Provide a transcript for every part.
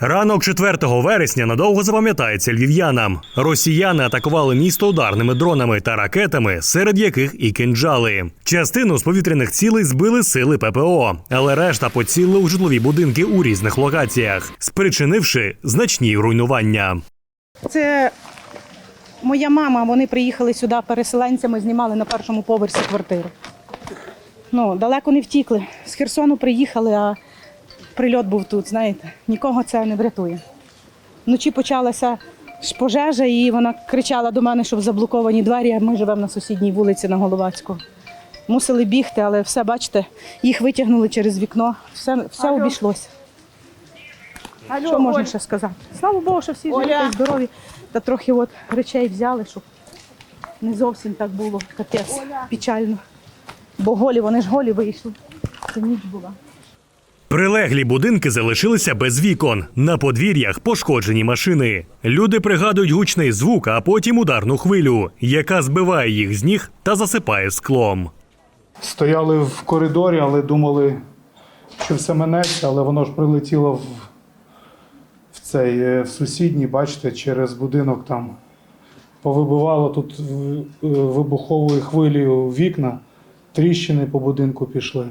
Ранок 4 вересня надовго запам'ятається львів'янам. Росіяни атакували місто ударними дронами та ракетами, серед яких і кинджали. Частину з повітряних цілей збили сили ППО, але решта поцілили у житлові будинки у різних локаціях, спричинивши значні руйнування. Це моя мама. Вони приїхали сюди переселенцями, знімали на першому поверсі квартиру. Ну, далеко не втікли. З Херсону приїхали, а прильот був тут, знаєте. Нікого це не врятує. Вночі почалася пожежа, і вона кричала до мене, щоб заблоковані двері, а ми живемо на сусідній вулиці на Головацького. Мусили бігти, але все, бачите, їх витягнули через вікно. Все, все обійшлося. Що можна ще сказати? Слава Богу, що всі живі та здорові. Та трохи от речей взяли, щоб не зовсім так було капець печально. Бо голі, вони ж голі вийшли. Це ніч була. Прилеглі будинки залишилися без вікон. На подвір'ях пошкоджені машини. Люди пригадують гучний звук, а потім ударну хвилю, яка збиває їх з ніг та засипає склом. Стояли в коридорі, але думали, що все минеться, але воно ж прилетіло в цей е, в сусідній, бачите, через будинок там повибивало тут е, вибуховою хвилею вікна, тріщини по будинку пішли.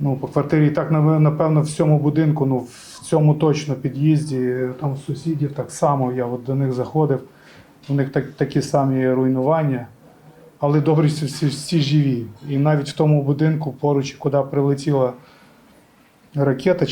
Ну, по квартирі так напевно в всьому будинку, ну в цьому точно під'їзді, е, там сусідів так само. Я от до них заходив. У них так, такі самі руйнування. Але добре, всі, всі живі. І навіть в тому будинку поруч, куди прилетіла ракета,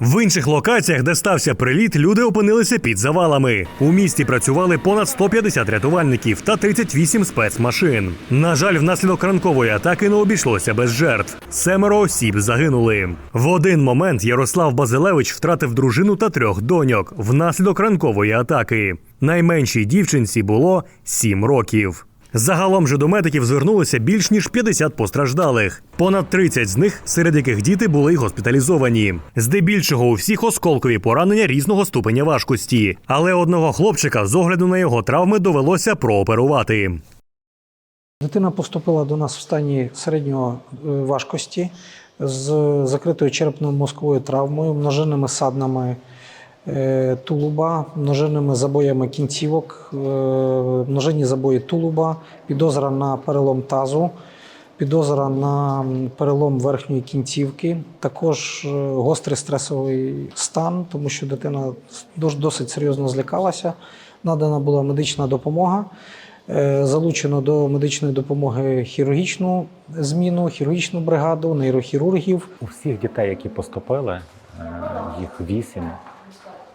В інших локаціях, де стався приліт, люди опинилися під завалами. У місті працювали понад 150 рятувальників та 38 спецмашин. На жаль, внаслідок ранкової атаки не обійшлося без жертв. Семеро осіб загинули. В один момент Ярослав Базилевич втратив дружину та трьох доньок внаслідок ранкової атаки. Найменшій дівчинці було 7 років. Загалом же до медиків звернулося більш ніж 50 постраждалих. Понад 30 з них, серед яких діти були й госпіталізовані. Здебільшого у всіх осколкові поранення різного ступеня важкості. Але одного хлопчика з огляду на його травми довелося прооперувати. Дитина поступила до нас в стані середньої е, важкості з закритою черепно-мозковою травмою, множинними саднами тулуба, множинними забоями кінцівок, е, множинні забої тулуба, підозра на перелом тазу, підозра на перелом верхньої кінцівки, також е, гострий стресовий стан, тому що дитина досить серйозно злякалася. Надана була медична допомога. Е, Залучено до медичної допомоги хірургічну зміну, хірургічну бригаду, нейрохірургів. У всіх дітей, які поступили, е, їх вісім,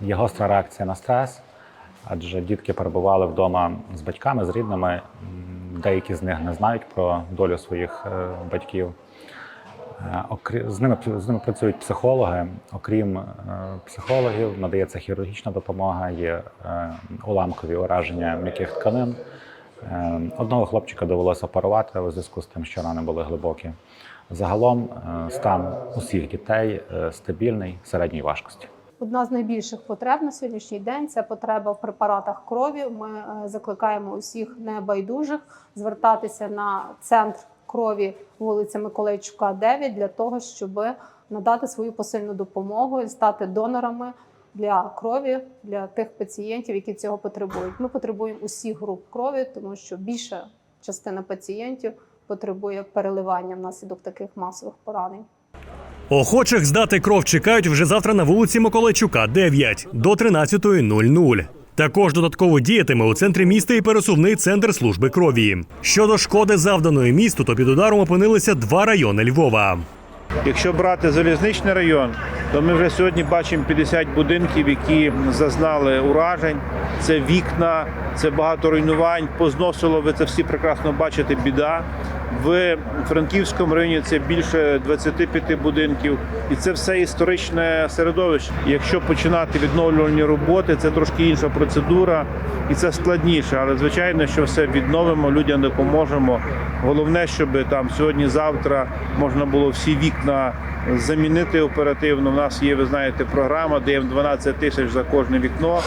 є гостра реакція на стрес, адже дітки перебували вдома з батьками, з рідними. Деякі з них не знають про долю своїх е, батьків. Е, З ними, з ними працюють психологи. Окрім е, психологів, надається хірургічна допомога, є уламкові ураження м'яких тканин. Одного хлопчика довелося оперувати у зв'язку з тим, що рани були глибокі. Загалом стан усіх дітей стабільний середньої важкості. Одна з найбільших потреб на сьогоднішній день це потреба в препаратах крові. Ми е, закликаємо усіх небайдужих звертатися на центр крові вулиця Миколайчука, 9 для того, щоб надати свою посильну допомогу і стати донорами для крові для тих пацієнтів, які цього потребують. Ми потребуємо усіх груп крові, тому що більша частина пацієнтів потребує переливання внаслідок таких масових поранень. Охочих здати кров чекають вже завтра на вулиці Миколайчука, 9 до 13.00. Також додатково діятиме у центрі міста і пересувний центр служби крові. Щодо шкоди завданої місту, то під ударом опинилися два райони Львова. Якщо брати залізничний район, то ми вже сьогодні бачимо 50 будинків, які зазнали уражень. Це вікна, це багато руйнувань. Позносило, ви це всі прекрасно бачите, біда. В Франківському районі це більше 25 будинків, і це все історичне середовище. Якщо починати відновлювальні роботи, це трошки інша процедура, і це складніше. Але звичайно, що все відновимо, людям допоможемо. Головне, щоб там сьогодні-завтра можна було всі вікна замінити оперативно. У нас є, ви знаєте, програма, даємо 12 тисяч за кожне вікно.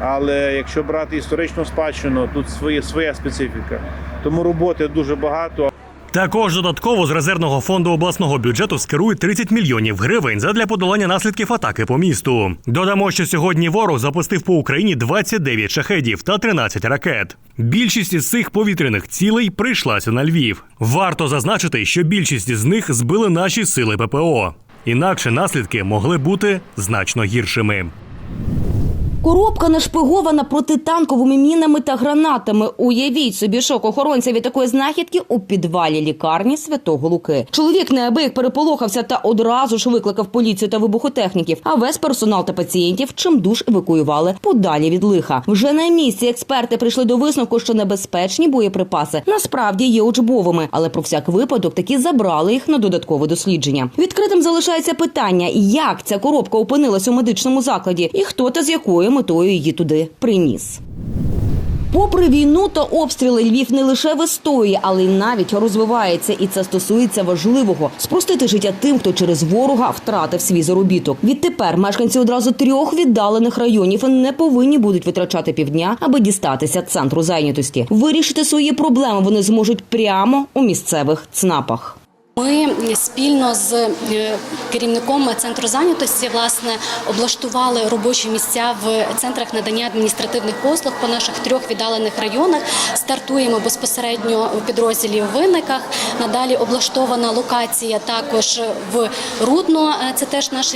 Але якщо брати історичну спадщину, тут своє, своя специфіка. Тому роботи дуже багато. Також додатково з резервного фонду обласного бюджету скерують 30 мільйонів гривень задля подолання наслідків атаки по місту. Додамо, що сьогодні ворог запустив по Україні 29 шахедів та 13 ракет. Більшість із цих повітряних цілей прийшлася на Львів. Варто зазначити, що більшість із них збили наші сили ППО. Інакше наслідки могли бути значно гіршими. Коробка нашпигована протитанковими мінами та гранатами. Уявіть собі шок охоронця від такої знахідки у підвалі лікарні Святого Луки. Чоловік неабияк переполохався та одразу ж викликав поліцію та вибухотехніків. А весь персонал та пацієнтів чимдуж евакуювали подалі від лиха. Вже на місці експерти прийшли до висновку, що небезпечні боєприпаси насправді є учбовими, але про всяк випадок таки забрали їх на додаткове дослідження. Відкритим залишається питання, як ця коробка опинилась у медичному закладі, і хто та з якою метою її туди приніс. Попри війну та обстріли, Львів не лише вистоює, але й навіть розвивається, і це стосується важливого спростити життя тим, хто через ворога втратив свій заробіток. Відтепер мешканці одразу трьох віддалених районів не повинні будуть витрачати півдня, аби дістатися центру зайнятості. Вирішити свої проблеми вони зможуть прямо у місцевих ЦНАПах. Ми спільно з е, керівником центру зайнятості власне облаштували робочі місця в центрах надання адміністративних послуг по наших трьох віддалених районах. Стартуємо безпосередньо у підрозділі в винниках. Надалі облаштована локація також в Рудно. е, Це теж наш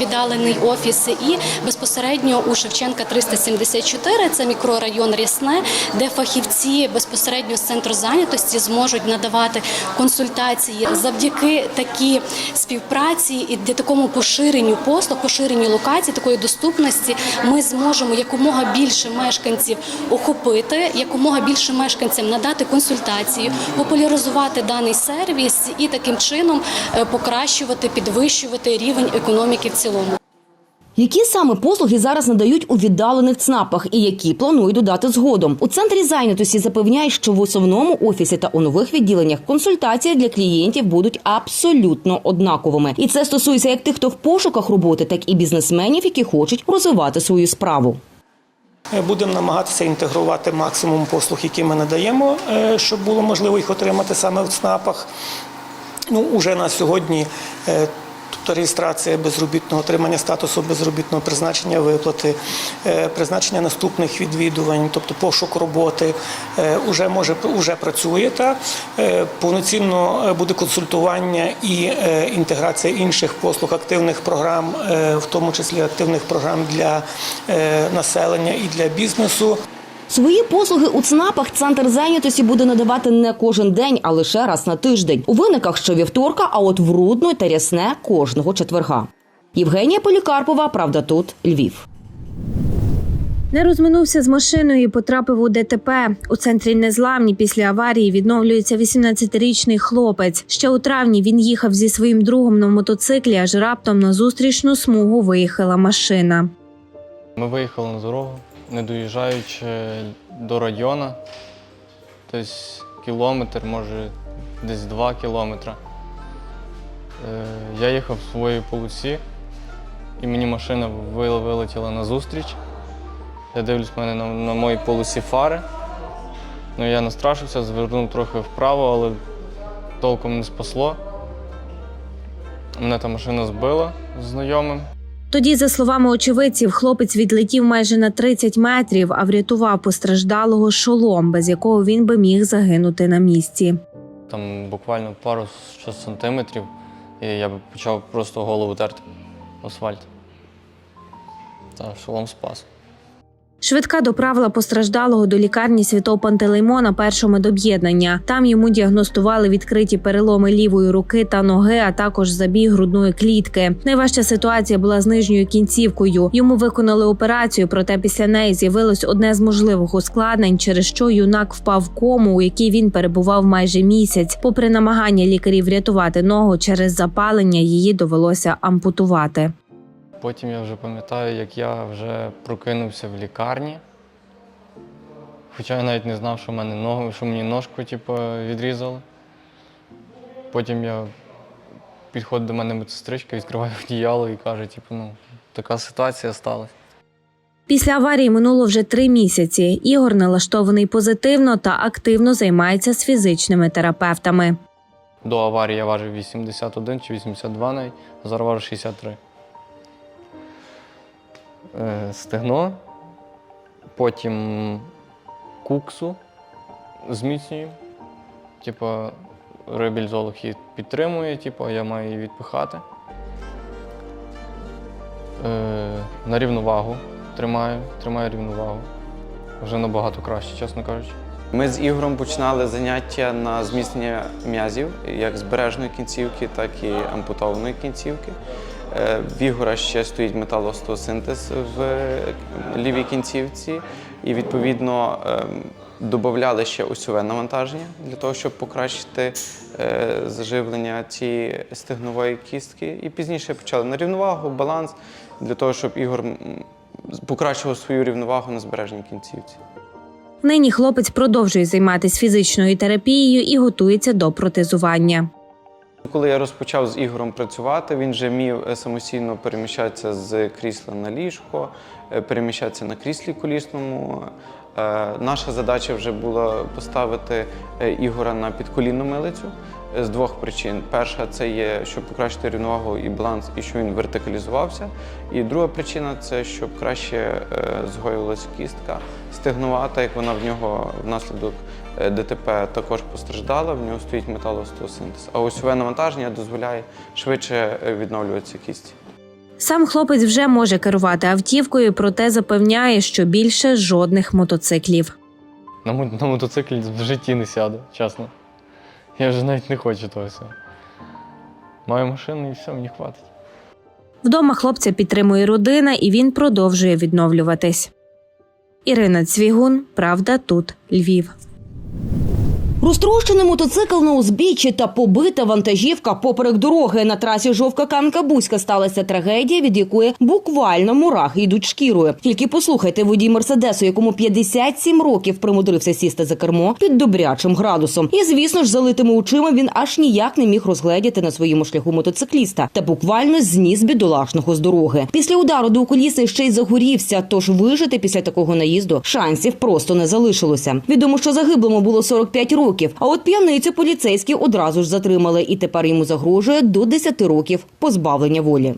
віддалений офіс. І безпосередньо у Шевченка 374, це мікрорайон Рясне, де фахівці безпосередньо з центру зайнятості зможуть надавати консультації завдяки такій співпраці і для такому поширенню послуг, поширенню локацій, такої доступності. Ми зможемо якомога більше мешканців охопити, якомога більше мешканцям надати консультацію, популяризувати даний сервіс і таким чином е, покращувати, підвищувати рівень економіки в цілому. Які саме послуги зараз надають у віддалених ЦНАПах і які планують додати згодом? У центрі зайнятості запевняють, що в основному офісі та у нових відділеннях консультації для клієнтів будуть абсолютно однаковими. І це стосується як тих, хто в пошуках роботи, так і бізнесменів, які хочуть розвивати свою справу. Е, Будемо намагатися інтегрувати максимум послуг, які ми надаємо, е, щоб було можливо їх отримати саме в ЦНАПах. Ну, уже на сьогодні. Тобто реєстрація безробітного, отримання статусу безробітного призначення виплати, е, призначення наступних відвідувань, тобто пошук роботи, е, уже може уже працює. Та Е, повноцінно буде консультування і інтеграція інших послуг, активних програм, в тому числі активних програм для населення і для бізнесу. Свої послуги у ЦНАПах центр зайнятості буде надавати не кожен день, а лише раз на тиждень. У виниках щовівторка, а от в Рудно та Рясне кожного четверга. Євгенія Полікарпова, правда, тут Львів. Не розминувся з машиною і потрапив у ДТП. У центрі незламні після аварії відновлюється 18-річний хлопець. Ще у травні він їхав зі своїм другом на мотоциклі, аж раптом на зустрічну смугу виїхала машина. Ми виїхали на дорогу, не доїжджаючи до району, тобто кілометр, може десь два кілометри. Е, Я їхав в своїй полосі, і мені машина вилетіла на зустріч. Я дивлюсь, в мене на, на моїй полосі фари. Ну, я настрашився, звернув трохи вправо, але толком не спасло. Мене та машина збила з знайомим. Тоді, за словами очевидців, хлопець відлетів майже на 30 метрів, а врятував постраждалого шолом, без якого він би міг загинути на місці. Там буквально пару сантиметрів, і я почав просто голову терти асфальт. Та шолом спас. Швидка доправила постраждалого до лікарні святого Пантелеймона першого медоб'єднання. Там йому діагностували відкриті переломи лівої руки та ноги, а також забій грудної клітки. Найважча ситуація була з нижньою кінцівкою. Йому виконали операцію, проте після неї з'явилось одне з можливих ускладнень, через що юнак впав в кому, у якій він перебував майже місяць. Попри намагання лікарів врятувати ногу через запалення, її довелося ампутувати. Потім я вже пам'ятаю, як я вже прокинувся в лікарні. Хоча я навіть не знав, що мене ногу, що мені ножку типу, відрізали. Потім я підходить до мене медсестричка, відкриває одіяло і каже, типу, ну, така ситуація сталася. Після аварії минуло вже три місяці. Ігор налаштований позитивно та активно займається з фізичними терапевтами. До аварії я важив 81 чи 82 навіть, а зараз важу 63. Е, Стегно, потім куксу зміцнюю. Типа реабілізолог її підтримує, типу, я маю її відпихати. Е, на рівновагу тримаю, тримаю рівновагу. Вже набагато краще, чесно кажучи. Ми з Ігорем починали заняття на зміцнення м'язів, як збережної кінцівки, так і ампутованої кінцівки. Е, В Ігора ще стоїть металостеосинтез в лівій кінцівці, і відповідно ем, додавали ще осьове навантаження для того, щоб покращити е, заживлення цієї стегнової кістки. І пізніше почали на рівновагу, баланс для того, щоб Ігор покращував свою рівновагу на збережній кінцівці. Нині хлопець продовжує займатися фізичною терапією і готується до протезування. Коли я розпочав з Ігорем працювати, він вже міг е, самостійно переміщатися з крісла на ліжко, е, переміщатися на кріслі колісному. Е, Наша задача вже була поставити Ігора на підколінну милицю з двох причин. Перша це є, щоб покращити рівновагу і баланс, і щоб він вертикалізувався. І друга причина це щоб краще е, згоювалася кістка стегнувата, як вона в нього внаслідок е, ДТП також постраждала, в нього стоїть металостеосинтез. А осьове навантаження дозволяє швидше е, відновлюватися кісті. Сам хлопець вже може керувати автівкою, проте запевняє, що більше жодних мотоциклів. На, мо- на мотоциклі в житті не сяду, чесно. Я вже навіть не хочу того всього. Маю машину і все, мені хватить. Вдома хлопця підтримує родина, і він продовжує відновлюватись. Ірина Цвігун, Правда, тут Львів. Розтрощений мотоцикл на узбіччі та побита вантажівка поперек дороги на трасі Жовка Канка Бузька сталася трагедія, від якої буквально мурахи йдуть шкірою. Тільки послухайте, водій мерседесу, якому 57 років примудрився сісти за кермо під добрячим градусом. І звісно ж, залитими очима він аж ніяк не міг розгледіти на своєму шляху мотоцикліста та буквально зніс бідолашного з дороги. Після удару до окуліста ще й загорівся. Тож вижити після такого наїзду шансів просто не залишилося. Відомо, що загиблому було 45 років. А от п'яницю поліцейські одразу ж затримали, і тепер йому загрожує до 10 років позбавлення волі.